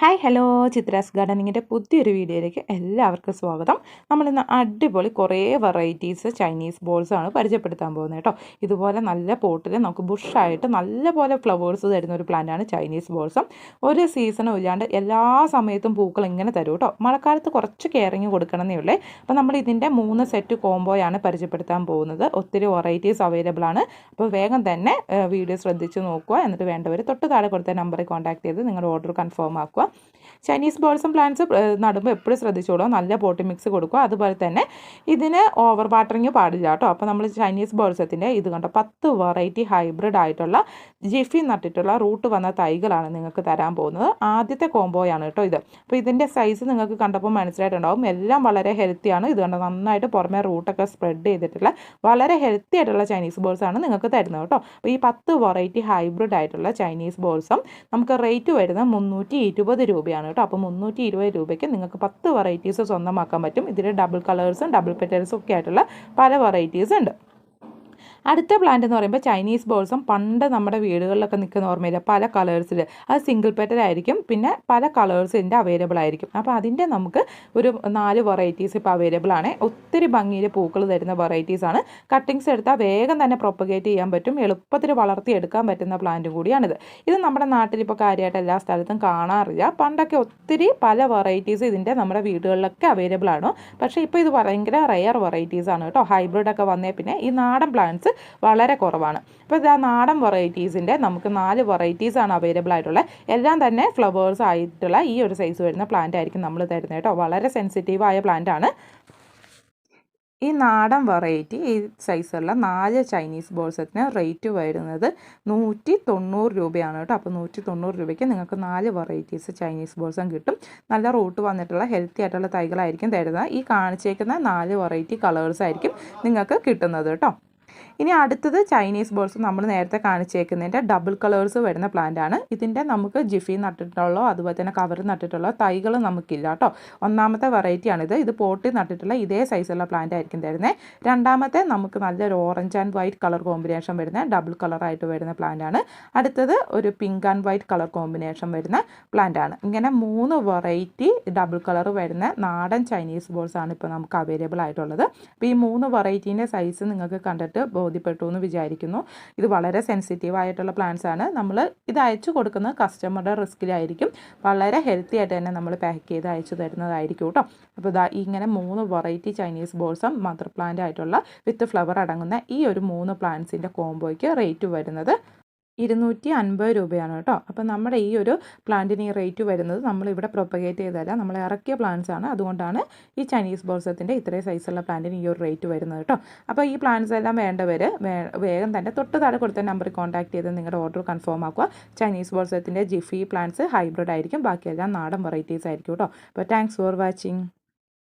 Hi hello Chitra's ഗാർഡനിങ്ങിന്റെ പുതിയൊരു വീഡിയോയിലേക്ക് എല്ലാവർക്കും സ്വാഗതം. നമ്മളിന്ന് അടിപൊളി കുറേ വെറൈറ്റീസ് ചൈനീസ് ബോൾസ് ആണ് പരിചയപ്പെടുത്താൻ പോകുന്നത് കേട്ടോ. ഇതുപോലെ നല്ല പോട്ടിൽ നമുക്ക് ബുഷായിട്ട് നല്ലപോലെ ഫ്ലവേഴ്സ് തരുന്ന ഒരു പ്ലാന്റാണ് ചൈനീസ് ബോൾസും ഒരു സീസണും ഇല്ലാണ്ട് എല്ലാ സമയത്തും പൂക്കൾ ഇങ്ങനെ തരും കേട്ടോ. മഴക്കാലത്ത് കുറച്ച് കെയറിങ് കൊടുക്കണമെന്നേ ഉള്ളേ. അപ്പോൾ നമ്മൾ ഇതിന്റെ മൂന്ന് സെറ്റ് കോംബോയാണ് പരിചയപ്പെടുത്താൻ പോകുന്നത്. ഒത്തിരി വെറൈറ്റീസ് അവൈലബിൾ ആണ്. അപ്പോൾ വേഗം തന്നെ വീഡിയോ ശ്രദ്ധിച്ച് നോക്കുക. എന്നിട്ട് വേണ്ടവർ തൊട്ട് താഴെ കൊടുത്ത നമ്പറിൽ കോൺടാക്ട് ചെയ്ത് നിങ്ങളുടെ ഓർഡർ കൺഫേം ആക്കുക. ചൈനീസ് ബോൾസും പ്ലാന്റ്സ് നടുമ്പോൾ എപ്പോഴും ശ്രദ്ധിച്ചോളൂ നല്ല പോട്ടി മിക്സ് കൊടുക്കുക. അതുപോലെ തന്നെ ഇതിന് ഓവർ വാട്ടറിങ് പാടില്ല കേട്ടോ. അപ്പോൾ നമ്മൾ ചൈനീസ് ബോൾസത്തിന്റെ ഇത് കണ്ടോ? പത്ത് വെറൈറ്റി ഹൈബ്രിഡ് ആയിട്ടുള്ള ജിഫി നട്ടിട്ടുള്ള റൂട്ട് വന്ന തൈകളാണ് നിങ്ങൾക്ക് തരാൻ പോകുന്നത്. ആദ്യത്തെ കോംബോയാണ് കേട്ടോ ഇത്. അപ്പോൾ ഇതിന്റെ സൈസ് നിങ്ങൾക്ക് കണ്ടപ്പോൾ മനസ്സിലായിട്ടുണ്ടാവും. എല്ലാം വളരെ ഹെൽത്തിയാണ് ഇത് കണ്ടോ? നന്നായിട്ട് പുറമെ റൂട്ടൊക്കെ സ്പ്രെഡ് ചെയ്തിട്ടുള്ള വളരെ ഹെൽത്തി ആയിട്ടുള്ള ചൈനീസ് ബോൾസാണ് നിങ്ങൾക്ക് തരുന്നത് കേട്ടോ. അപ്പോൾ ഈ പത്ത് വെറൈറ്റി ഹൈബ്രിഡ് ആയിട്ടുള്ള ചൈനീസ് ബോൾസും നമുക്ക് റേറ്റ് വരുന്നത് മുന്നൂറ്റി ഇരുപത് രൂപയാണ് കേട്ടോ. അപ്പോൾ മുന്നൂറ്റി ഇരുപത് രൂപയ്ക്ക് നിങ്ങൾക്ക് പത്ത് വെറൈറ്റീസ് സ്വന്തമാക്കാൻ പറ്റും. ഇതിൽ ഡബിൾ കളേഴ്സും ഡബിൾ പെറ്റൽസും ഒക്കെ ആയിട്ടുള്ള പല വെറൈറ്റീസ് ഉണ്ട്. അടുത്ത പ്ലാന്റ് എന്ന് പറയുമ്പോൾ ചൈനീസ് ബോൾസും പണ്ട് നമ്മുടെ വീടുകളിലൊക്കെ നിൽക്കുന്ന ഓർമ്മയില്ല. പല കളേഴ്സിൽ അത് സിംഗിൾ പെറ്റലായിരിക്കും പിന്നെ പല കളേഴ്സിന്റെ അവൈലബിൾ ആയിരിക്കും. അപ്പോൾ അതിന്റെ നമുക്ക് ഒരു നാല് വെറൈറ്റീസ് ഇപ്പോൾ അവൈലബിൾ ആണ്. ഒത്തിരി ഭംഗിയിൽ പൂക്കൾ തരുന്ന വെറൈറ്റീസ് ആണ്. കട്ടിങ്സ് എടുത്താൽ വേഗം തന്നെ പ്രൊപ്പഗേറ്റ് ചെയ്യാൻ പറ്റും. എളുപ്പത്തിൽ വളർത്തിയെടുക്കാൻ പറ്റുന്ന പ്ലാന്റ് കൂടിയാണിത്. ഇത് നമ്മുടെ നാട്ടിൽ ഇപ്പോൾ കാര്യമായിട്ട് എല്ലാ സ്ഥലത്തും കാണാറില്ല. പണ്ടൊക്കെ ഒത്തിരി പല വെറൈറ്റീസ് ഇതിന്റെ നമ്മുടെ വീടുകളിലൊക്കെ അവൈലബിൾ ആണ്. പക്ഷേ ഇപ്പോൾ ഇത് ഭയങ്കര റെയർ വെറൈറ്റീസ് ആണ് കേട്ടോ. ഹൈബ്രിഡ് ഒക്കെ വന്നേ പിന്നെ ഈ നാടൻ പ്ലാന്റ്സ് വളരെ കുറവാണ്. അപ്പോൾ ഇതാ നാടൻ വെറൈറ്റീസിന്റെ നമുക്ക് നാല് വെറൈറ്റീസാണ് അവൈലബിൾ ആയിട്ടുള്ളത് എല്ലാം തന്നെ ഫ്ലവേഴ്സ് ആയിട്ടുള്ള ഈ ഒരു സൈസ് വരുന്ന പ്ലാന്റ് ആയിരിക്കും നമ്മൾ തരുന്നത് കേട്ടോ. വളരെ സെൻസിറ്റീവായ പ്ലാന്റ് ആണ്. ഈ നാടൻ വെറൈറ്റി ഈ സൈസുള്ള നാല് ചൈനീസ് ബോൾസത്തിന് റേറ്റ് വരുന്നത് നൂറ്റി തൊണ്ണൂറ് രൂപയാണ് കേട്ടോ. അപ്പോൾ നൂറ്റി തൊണ്ണൂറ് രൂപയ്ക്ക് നിങ്ങൾക്ക് നാല് വെറൈറ്റീസ് ചൈനീസ് ബോൾസും കിട്ടും. നല്ല റൂട്ട് വന്നിട്ടുള്ള ഹെൽത്തി ആയിട്ടുള്ള തൈകളായിരിക്കും തരുന്നത്. ഈ കാണിച്ചേക്കുന്ന നാല് വെറൈറ്റി കളേഴ്സ് ആയിരിക്കും നിങ്ങൾക്ക് കിട്ടുന്നത് കേട്ടോ. ഇനി അടുത്തത് ചൈനീസ് ബോൾസ് നമ്മൾ നേരത്തെ കാണിച്ചേക്കുന്നതിന്റെ ഡബിൾ കളേഴ്സ് വരുന്ന പ്ലാന്റ് ആണ്. ഇതിന്റെ നമുക്ക് ജിഫി നട്ടിട്ടുള്ളോ അതുപോലെ തന്നെ കവർ നട്ടിട്ടുള്ളോ തൈകൾ നമുക്കില്ല കേട്ടോ. ഒന്നാമത്തെ വെറൈറ്റിയാണിത് ഇത് പോട്ടി നട്ടിട്ടുള്ള ഇതേ സൈസുള്ള പ്ലാന്റ് ആയിരിക്കും തരുന്നത് രണ്ടാമത്തെ നമുക്ക് നല്ലൊരു orange and white colour combination വരുന്ന ഡബിൾ കളറായിട്ട് വരുന്ന പ്ലാന്റ് ആണ്. അടുത്തത് ഒരു pink and white colour combination വരുന്ന പ്ലാന്റ് ആണ്. ഇങ്ങനെ മൂന്ന് വെറൈറ്റി ഡബിൾ കളർ വരുന്ന നാടൻ ചൈനീസ് ബോൾസ് ആണ് ഇപ്പോൾ നമുക്ക് അവൈലബിൾ ആയിട്ടുള്ളത്. അപ്പോൾ ഈ മൂന്ന് വെറൈറ്റീന്റെ സൈസ് നിങ്ങൾക്ക് കണ്ടിട്ട് ബോധ്യപ്പെട്ടു എന്ന് വിചാരിക്കുന്നു. ഇത് വളരെ സെൻസിറ്റീവ് ആയിട്ടുള്ള പ്ലാന്റ്സ് ആണ്. നമ്മൾ ഇത് അയച്ചു കൊടുക്കുന്ന കസ്റ്റമറുടെ റിസ്കിലായിരിക്കും വളരെ ഹെൽത്തി ആയിട്ട് തന്നെ നമ്മൾ പാക്ക് ചെയ്ത് അയച്ചു തരുന്നതായിരിക്കും കേട്ടോ. അപ്പോൾ ഇതാ ഇങ്ങനെ മൂന്ന് വെറൈറ്റി ചൈനീസ് ബോൾസും മദർ പ്ലാന്റ് ആയിട്ടുള്ള വിത്ത് ഫ്ലവർ അടങ്ങുന്ന ഈ ഒരു മൂന്ന് പ്ലാന്റ്സിന്റെ കോംബോയ്ക്ക് റേറ്റ് വരുന്നത് ഇരുന്നൂറ്റി അൻപത് രൂപയാണ് കേട്ടോ. അപ്പോൾ നമ്മുടെ ഈ ഒരു പ്ലാന്റിന് ഈ റേറ്റ് വരുന്നത് നമ്മളിവിടെ പ്രൊപ്പഗേറ്റ് ചെയ്തതല്ല നമ്മൾ ഇറക്കിയ പ്ലാന്റ്സ് ആണ്. അതുകൊണ്ടാണ് ഈ ചൈനീസ് ബോൾസത്തിന്റെ ഇത്രയും സൈസുള്ള പ്ലാന്റിന് ഈ ഒരു റേറ്റ് വരുന്നത് കേട്ടോ. അപ്പോൾ ഈ പ്ലാന്റ്സ് എല്ലാം വേണ്ടവർ വേഗം തന്നെ തൊട്ട് താഴെ കൊടുത്ത നമ്പറിൽ കോൺടാക്ട് ചെയ്ത് നിങ്ങളുടെ ഓർഡർ കൺഫേം ആക്കുക. ചൈനീസ് ബോൾസത്തിന്റെ ജിഫി പ്ലാന്റ്സ് ഹൈബ്രിഡ് ആയിരിക്കും. ബാക്കിയെല്ലാം നാടൻ വെറൈറ്റീസ് ആയിരിക്കും കേട്ടോ. അപ്പോൾ താങ്ക്സ് ഫോർ വാച്ചിങ്